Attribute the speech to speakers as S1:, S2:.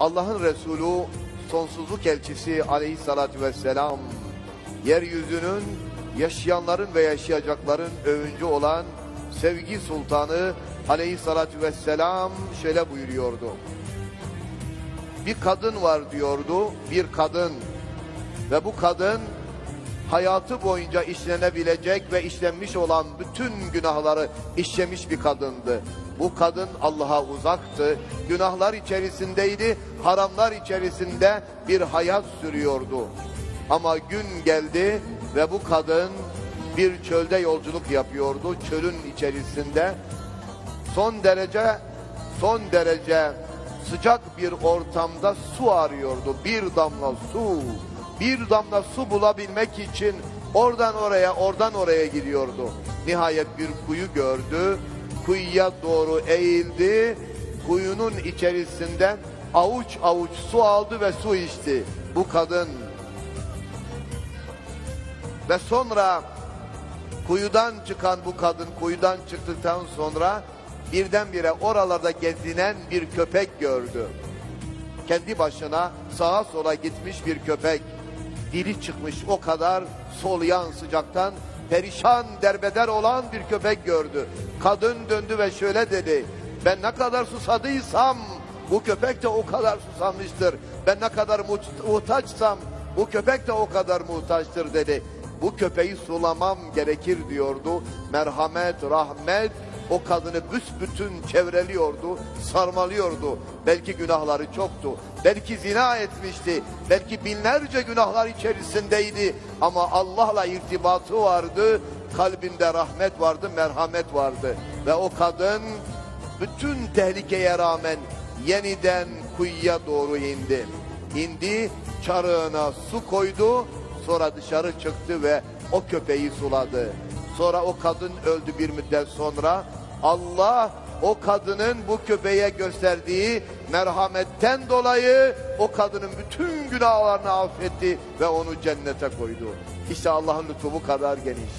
S1: Allah'ın Resulü sonsuzluk elçisi aleyhissalatü vesselam yeryüzünün yaşayanların ve yaşayacakların övüncü olan sevgi sultanı aleyhissalatü vesselam şöyle buyuruyordu. Bir kadın var diyordu, bir kadın ve bu kadın hayatı boyunca işlenebilecek ve işlenmiş olan bütün günahları işlemiş bir kadındı. Bu kadın Allah'a uzaktı, günahlar içerisindeydi, haramlar içerisinde bir hayat sürüyordu. Ama gün geldi ve bu kadın bir çölde yolculuk yapıyordu, çölün içerisinde. Son derece, son derece sıcak bir ortamda su arıyordu. Bir damla su, bir damla su bulabilmek için oradan oraya, oradan oraya gidiyordu. Nihayet bir kuyu gördü. Kuyuya doğru eğildi. Kuyunun içerisinden avuç avuç su aldı ve su içti. Bu kadın ve sonra kuyudan çıkan bu kadın kuyudan çıktıktan sonra birdenbire oralarda gezinen bir köpek gördü. Kendi başına sağa sola gitmiş bir köpek. Dili çıkmış o kadar soluyan sıcaktan perişan derbeder olan bir köpek gördü. Kadın döndü ve şöyle dedi. Ben ne kadar susadıysam bu köpek de o kadar susamıştır. Ben ne kadar muht- muhtaçsam bu köpek de o kadar muhtaçtır dedi. Bu köpeği sulamam gerekir diyordu. Merhamet, rahmet o kadını büsbütün çevreliyordu, sarmalıyordu. Belki günahları çoktu. Belki zina etmişti. Belki binlerce günahlar içerisindeydi. Ama Allah'la irtibatı vardı. Kalbinde rahmet vardı, merhamet vardı. Ve o kadın bütün tehlikeye rağmen yeniden kuyuya doğru indi. İndi, çarığına su koydu, sonra dışarı çıktı ve o köpeği suladı. Sonra o kadın öldü bir müddet sonra. Allah o kadının bu köpeğe gösterdiği merhametten dolayı o kadının bütün günahlarını affetti ve onu cennete koydu. İşte Allah'ın lütfu bu kadar geniş.